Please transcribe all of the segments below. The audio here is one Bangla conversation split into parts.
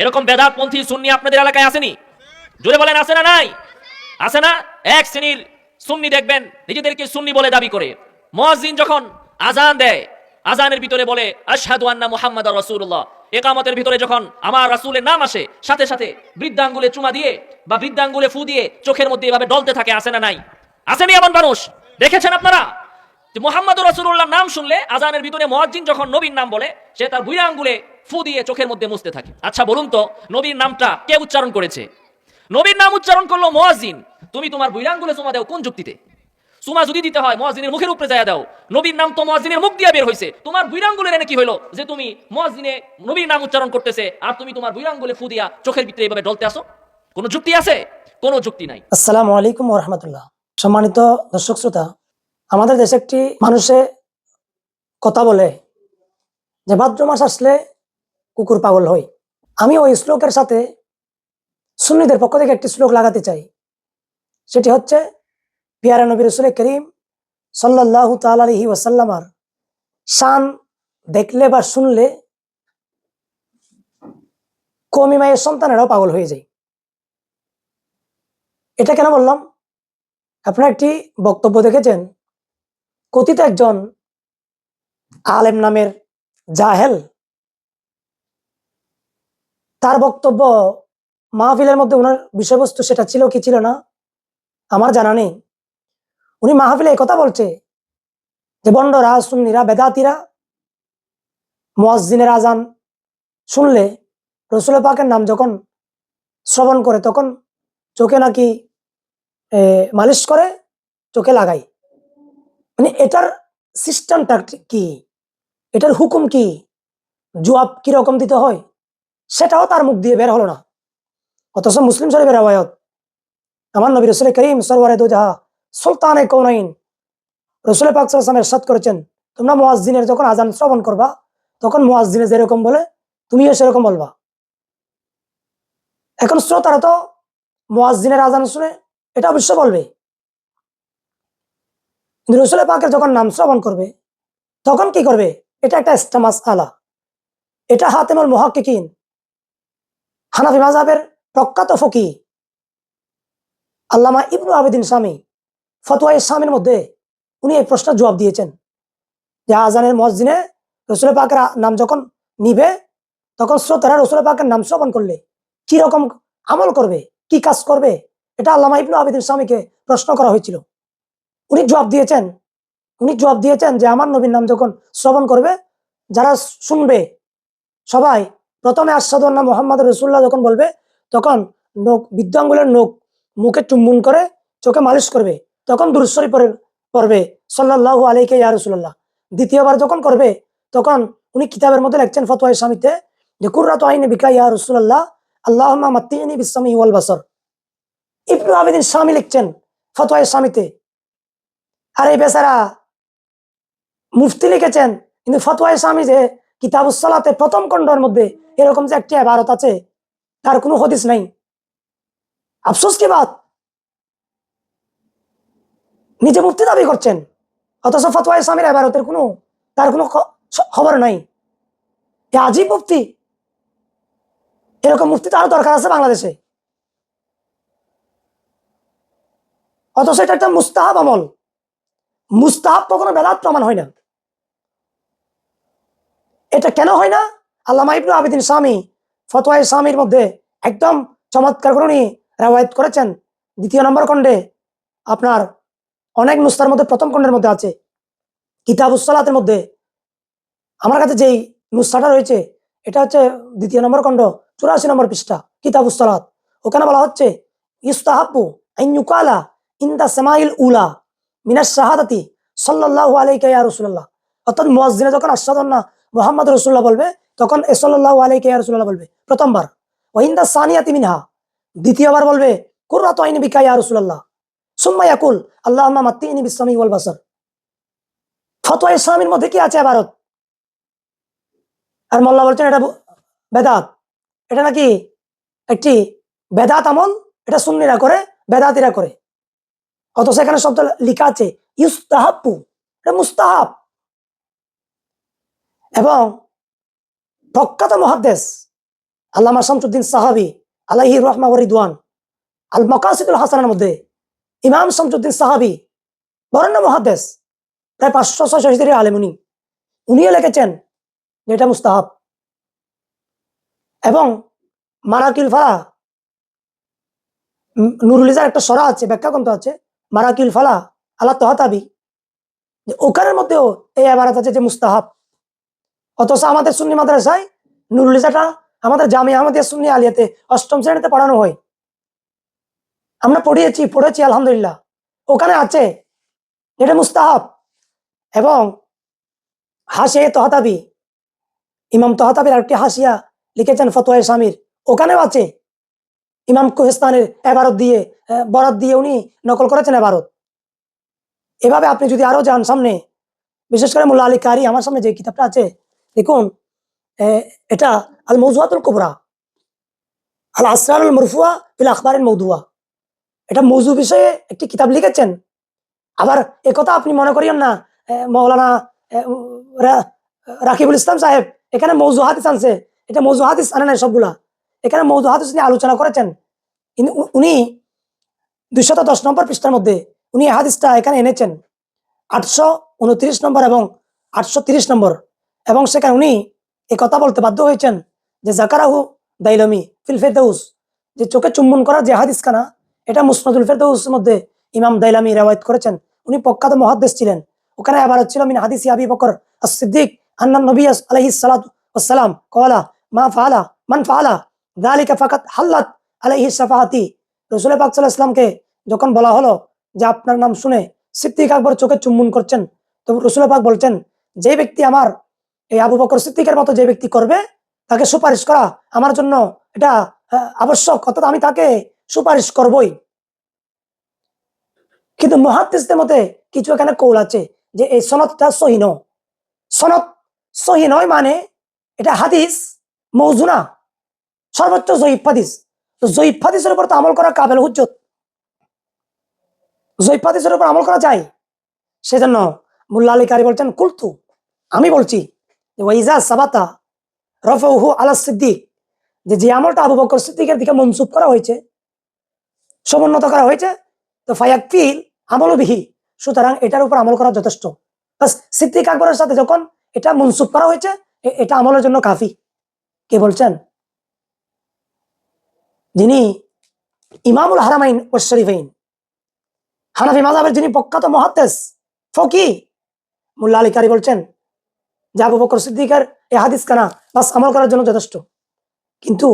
এরকম বেদাতপন্থী সুন্নি আপনাদের এলাকায় আসেনি? জোরে বলেন, আসে না নাই? আসে না? এক শ্রেণির সুন্নি দেখবেন, নিজেদেরকে সুন্নি বলে দাবি করে। মুয়াজ্জিন যখন আজান দেয় আজানের ভিতরে বলে, আশহাদু আন্না মুহাম্মাদ রাসূলুল্লাহ। একামতের ভিতরে যখন আমার রাসূলের নাম আসে, সাথে সাথে বৃদ্ধাঙ্গুলে চুমা দিয়ে বা বৃদ্ধাঙ্গুলে ফু দিয়ে চোখের মধ্যে এভাবে ডলতে থাকে, আসে না নাই? আসেনি এমন মানুষ? দেখেছেন আপনারা? মোহাম্মদ রসুল্লাহর নাম শুনলে আজানের ভিতরে মুয়াজ্জিন যখন নবীর নাম বলে, সে তার বুড়া আঙ্গুলে ফু দিয়ে চোখের মধ্যে মুছতে থাকে। আচ্ছা বলুন তো, নবীর নামটা কে উচ্চারণ করেছে? নবীর নাম উচ্চারণ করল মুয়াজ্জিন। তুমি তোমার বুড়া আঙ্গুলে চুমা দাও কোন যুক্তিতে? সুমা যদি দিতে হয়, মুয়াজ্জিনের মুখের উপরে যায় দাও। নবীর নাম তো মুয়াজ্জিনের মুখ দিয়ে বের হয়েছে তোমার বুড়া আঙ্গুলের এনে কি হলো যে তুমি মুয়াজ্জিনে নবীর নাম উচ্চারণ করতেছে আর তুমি তোমার বুড়া আঙ্গুলে ফু দিয়া চোখের ভিতরে এভাবে ডলতে আসো? কোনো যুক্তি আছে? কোনো যুক্তি নাই। আসসালামু আলাইকুম রহমতুল্লাহ। সম্মানিত দর্শক শ্রোতা, আমাদের দেশে একটি মানুষে কথা বলে যে ভাদ্র মাস আসলে কুকুর পাগল হয় আমি ওই শ্লোকের সাথে সুন্নিদের পক্ষ থেকে একটি শ্লোক লাগাতে চাই। সেটি হচ্ছে, পিয়ারা নবী রসুল করিম সাল্লাহ তালি ওয়াসাল্লামার শান দেখলে বা শুনলে কমি মায়ের সন্তানেরাও পাগল হয়ে যায়। এটা কেন বললাম? আপনারা একটি বক্তব্য দেখেছেন, কথিত একজন আলেম নামের জাহেল তার বক্তব্য মাহফিলের মধ্যে ওনার বিষয়বস্তু সেটা ছিল কি ছিল না, আমার জানা নেই। উনি মাহফিলে কথা বলছে যে বন্ডরা সুন্নিরা, বেদাতিরা, মুয়াজ্জিনের আজান শুনলে রসুল পাকের নাম যখন শ্রবণ করে তখন চোখে নাকি মালিশ করে, চোখে লাগাই মানে এটার সিস্টেমটা কি? এটার হুকুম কি? জবাব কীরকম দিতে হয়? সেটাও তার মুখ দিয়ে বের হলো না। অথচ মুসলিম শরীফের আবায়ত আমার নবী রসুল করিম সরওয়ারে দুজাহা সুলতানে কৌনাইন রসুল পাক সাল্লামের সাদ করেছেন, তোমরা মুয়াজ্জিনের যখন আজান শ্রবণ করবা, তখন মুয়াজ্জিনে যেরকম বলে, তুমিও সেরকম বলবা। এখন শ্রোতারা তো মুয়াজ্জিনের আজান শুনে এটা অবশ্য বলবে। কিন্তু রসুল পাকের যখন নাম শ্রবণ করবে, তখন কি করবে? এটা একটা ইস্তামাস আলা। এটা হাতেমুল মহাকিকিন হানাফি মাজাবের প্রখ্যাত ফকি আল্লামা ইবনু আবেদিন স্বামী ফতোয়া ইসলামের মধ্যে উনি এই প্রশ্নের জবাব দিয়েছেন যে আজানের মসজিদে রসুল পাকের নাম যখন নিবে, তখন শ্রোতারা রসুল পাকের নাম শ্রবণ করলে কি রকম আমল করবে, কি কাজ করবে, এটা আল্লামা ইবনু আবেদিন স্বামীকে প্রশ্ন করা হয়েছিল। উনি জবাব দিয়েছেন, উনি জবাব দিয়েছেন যে আমার নবীর নাম যখন শ্রবণ করবে, যারা শুনবে সবাই প্রথমে আসাদুল্লাহ মোহাম্মদ রসুল্লাহ যখন বলবে, তখন নোক বিদ্যাঙ্গুলের নোক মুখে চুম্বন করে চোখে মালিশ করবে। তখন দুরুশ্বরী পরে পড়বে সাল্লাহ আলাইকে ইয়া রসুল্লাহ দ্বিতীয়বার যখন করবে, তখন উনি কিতাবের মধ্যে লিখছেন, ফতোয়া স্বামীতে যে, কুর্রাত আইনে বিকা ইয়া রসুল্লাহ আল্লাহ মাত্তিনী বিসামি ওয়াল বাসর। ইবনু আবেদিন স্বামী লিখছেন ফতোয়া স্বামীতে আর এই বেচারা, মুফতি লিখেছেন, কিন্তু ফতোয়া স্বামী যে কিতাবুসালাতে প্রথম খণ্ডের মধ্যে এরকম যে একটি ভারত আছে, তার কোনো হদিস নাই। আফসোস কি বাত? নিজে মুফতি দাবি করছেন, অথচ ফতোয়া স্বামীর ভারতের কোনো, তার কোনো খবর নাই। এ আজীব মুফতি। এরকম মুফতি তো আরও দরকার আছে বাংলাদেশে। অথচ এটা একটা মুস্তাহাব আমল। মুস্তাহাব কখনো বেদাত প্রমাণ হয় না। এটা কেন হয় না? আল্লামা ইবনু আবেদিন স্বামী ফতোয়াই স্বামীর মধ্যে একদম চমৎকার করে উনি রেওয়ায়ত করেছেন। দ্বিতীয় নম্বর খণ্ডে আপনার অনেক নুস্তার মধ্যে, প্রথম খণ্ডের মধ্যে আছে। কিতাবুসলাতের মধ্যে আমার কাছে যেই নুস্তাটা রয়েছে, এটা হচ্ছে দ্বিতীয় নম্বর খণ্ড, চুরাশি নম্বর পৃষ্ঠা কিতাবুসলাত ওখানে বলা হচ্ছে ইস্তাহাবু আইনুকালা ইন্দা সামাইল উলা মিনাস শাহাদাতি সাল্লাল্লাহু আলাইকা রাসূলুল্লাহ। অর্থাৎ মুয়াজ্জিনে যখন আশহাদুন্না মোহাম্মদ রসুল্লাহ বলবে, তখন এ সাল্লাল্লাহু আলাইকা ইয়া বলবে, প্রথমবার ওয়াইন্দা সানিয়াতি মিনহা দ্বিতীয়বার বলবে কুররাতু আইনি বিকা রাসূলুল্লাহ সুম্মা ইয়াকুল আল্লাহুম্মা মাত্তিনি বিসামি ওয়াল বাসার ফতোয়া ইসলামের মধ্যে কি আছে ভারত আর মোল্লা বলছেন, এটা বেদাত এটা নাকি একটি বেদাত আমল, এটা সুন্নিরা করে, বেদাতিরা করে, অথচ এখানে শব্দ লেখা আছে, ইউস্তাহাব্বু এটা মুস্তাহাব। এবং প্রখ্যাত মহাদ্দেশ আল্লামা শামসুদ্দিন সাহাবি আলাহি রহমা রিদওয়ান আল মকাসিদুল হাসানের মধ্যে ইমাম শামসুদ্দিন সাহাবি বরেণ্য মহাদ্দেশ, প্রায় পাঁচশো ছয়শো হিজড়ি আলেমুনি উনিও লিখেছেন যে এটা মুস্তাহাব। এবং মারাকিল ফালা নুরুল ইজার একটা সরা আছে ব্যাখ্যা গ্রন্থ আছে, মারাকিল ফালা আল্লাহ তহাতাবি। ওখানের মধ্যেও এই আবারত আছে যে মুস্তাহাব। অথচ আমাদের সুন্নি মাদ্রাসায় নুরুল ইজাটা আমাদের জামি আমাদের সুন্নি আলিয়াতে অষ্টম শ্রেণীতে পড়ানো হয়। আমরা পড়িয়েছি, পড়েছি, আলহামদুলিল্লাহ। ওখানে আছে এটা মুস্তাহাব এবং হাসে তহাতাবি। ইমাম তহাতাবির আরেকটি হাসিয়া লিখেছেন ফতোয়া স্বামীর। ওখানেও আছে ইমাম কোহেস্তানের এবারত দিয়ে বরাত দিয়ে উনি নকল করেছেন এবারত। এভাবে আপনি যদি আরও যান সামনে, বিশেষ করে মোল্লা আলী কারি, আমার সামনে যে কিতাবটা আছে দেখুন এটা আল মৌজুয়াতুল কুবরা আল আসরারুল মরফুয়া ফিল আখবারের মৌদুয়া এটা মৌজু বিষয়ে একটি কিতাব লিখেছেন। আবার একথা আপনি মনে করিয়েন না মৌলানা রাকিবুল ইসলাম সাহেব, এখানে মৌজু হাদিস আনছে। এটা মৌজু হাদিস আনে নাই সবগুলা। এখানে মৌজু হাদিস নিয়ে আলোচনা করেছেন। উনি দুইশত দশ নম্বর পৃষ্ঠার মধ্যে উনি হাদিসটা এখানে এনেছেন। আটশো উনত্রিশ নম্বর এবং আটশো তিরিশ নম্বর। এবং সেখানে উনি এ কথা বলতে বাধ্য হয়েছেন যে জাকারাহু দাইলমি ফিল ফেরদৌস যে চোখে চুম্বন করার যে হাদিস খানা এটা মুসনাদুল ফেরদৌসের মধ্যে ইমাম দাইলামি রেওয়ায়ত করেছেন। উনি প্রখ্যাত মহাদ্দেশ ছিলেন। ওখানে আবার হচ্ছিল মিন হাদিস আবি বকর as-সিদ্দিক আন্নান নবী সালাতু ওয়াসসালাম, কওয়ালা, মা ফালা মান ফাআলা, যালিকা ফাকাত হাল্লাত আলাইহি শাফাআতি রাসূল পাক আলাইহি যখন বলা হলো যে আপনার নাম শুনে সিদ্দিক আকবর চোখে চুম্বন করছেন, তো রসুল পাক বলছেন যে ব্যক্তি আমার এই আবু বকর সিদ্দিকের মতো যে ব্যক্তি করবে, তাকে সুপারিশ করা আমার জন্য এটা আবশ্যক, অর্থাৎ আমি তাকে সুপারিশ করবই। কিন্তু মহাত্মিসদের মতে কিছু এখানে কৌল আছে যে এই সনদটা সহি নয়। সনদ সহি নয় মানে এটা হাদিস মৌজুনা সর্বোচ্চ জয়ীফ হাদিস। তো জয়ীফ হাদিসের উপর তো আমল করা কাবেল হুজ্জত। জয়ীফ হাদিসের উপর আমল করা যায়। সেজন্য মুল্লা আলী কারি বলছেন, কুলতু, আমি বলছি ওয়াইজা সাবাতা রফহু আলা সিদ্দিক, যে যে আমলটা আবু বকর সিদ্দিকের দিকে মনসুব করা হয়েছে, সমুন্নত করা হয়েছে, তো ফায়াক ফিল আমল বিহি, সুতরাং এটার উপর আমল করা যথেষ্ট। বাস সিদ্দিক আকবরের সাথে যখন এটা মনসুব করা হয়েছে এটা আমলের জন্য কাফি। কে বলছেন? যিনি ইমামুল হারামাইন ও শরীফাইন, হানাফি মাযহাবের যিনি প্রখ্যাত মহাদ্দেশ ফকি মুল্লা আলী বলছেন যে আবু বকর সিদ্দিকের এই হাদিস কানা বাস আমল করার জন্য যথেষ্ট। কিন্তু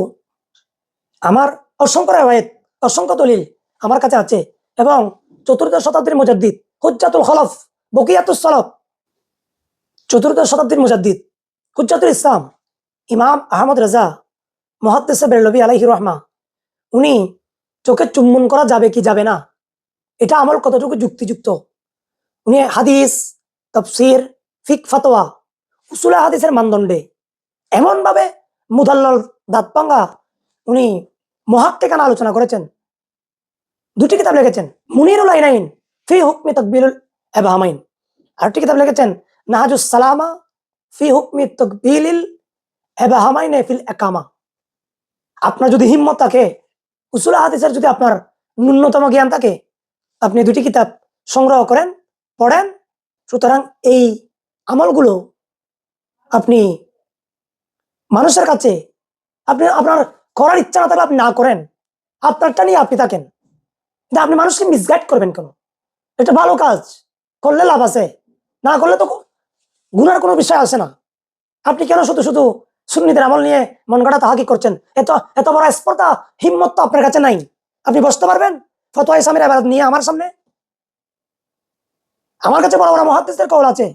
আমার অসংখ্য রেওয়ায়েত, অসংখ্য দলিল আমার কাছে আছে এবং চতুর্দশ শতাব্দীর মুজাদ্দিদ, হুজ্জাতুল খলফ বকিয়াতুল সলফ চতুর্দশ শতাব্দীর মুজাদ্দিদ, হুজ্জাতুল ইসলাম, ইমাম আহমদ রাজা মহাদ্দেশে বেরলবি আলাইহি রহমা, উনি চোখে চুম্বন করা যাবে কি যাবে না, এটা আমল কতটুকু যুক্তিযুক্ত? উনি হাদিস, তফসির, ফিক, ফতোয়া উসুলে হাদিসের মানদণ্ডে। এমন ভাবে মুদাল্লাল দাঁত পাঙ্গা উনি মহাক্কেকান আলোচনা করেছেন। দুটি কিতাব লিখেছেন, মুনিরুল আইনাইন ফি হুকমি তকবিরুল এবাহামাইন আরেকটি কিতাব লিখেছেন নাহাজুস সালামা ফি হুকমি তকবিলিল এবাহামাইন ফিল একামা আপনার যদি হিম্মত থাকে, উসুল হাদিসের যদি আপনার ন্যূনতম জ্ঞান থাকে, আপনি দুটি কিতাব সংগ্রহ করেন, পড়েন। সুতরাং এই আমলগুলো আপনি মানুষের কাছে আপনি আপনার করার ইচ্ছা না থাকলে আপনি না করেন। আপনারটা নিয়ে আপনি থাকেন। কিন্তু আপনি মানুষকে মিসগাইড করবেন কেন? এটা ভালো কাজ। করলে লাভ আছে। না করলে তো গুনার কোনো বিষয় আসে না। আপনি কেন শুধু শুধু সুন্নিদের আমল নিয়ে মন গড়া তাহাকি করছেন? এত এত বড় স্পর্ধা, হিম্মত তো আপনার কাছে নাই। আপনি বসতে পারবেন? ফতোয়া ইসলামের আবার নিয়ে আমার সামনে? আমার কাছে বড় বড় মহাদ্দেশদের কল আছে।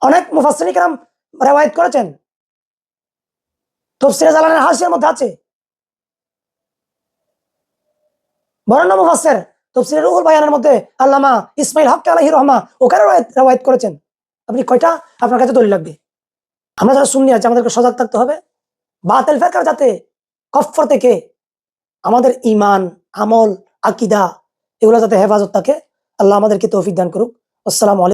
অনেক মুফাসসিনী কেরাম রেওয়ায়ত করেছেন। তফসিরে জালানের হাসিয়ার মধ্যে আছে। বরেণ্য মুফাসসির তফসিরে রুহুল বায়ানের মধ্যে আল্লামা ইসমাইল হক আলাহি রহমা ওখানে রেওয়ায়ত- করেছেন। আপনি কয়টা? আপনার কাছে দলিল লাগবে। আমরা যারা শুননি আছে, আমাদেরকে সজাগ থাকতে হবে। বাতিল ফেরকার যাতে কফর থেকে আমাদের ইমান আমল, আকিদা এগুলো যাতে হেফাজত থাকে, আল্লাহ আমাদেরকে তৌফিক দান করুক। আসসালামু আলাইকুম।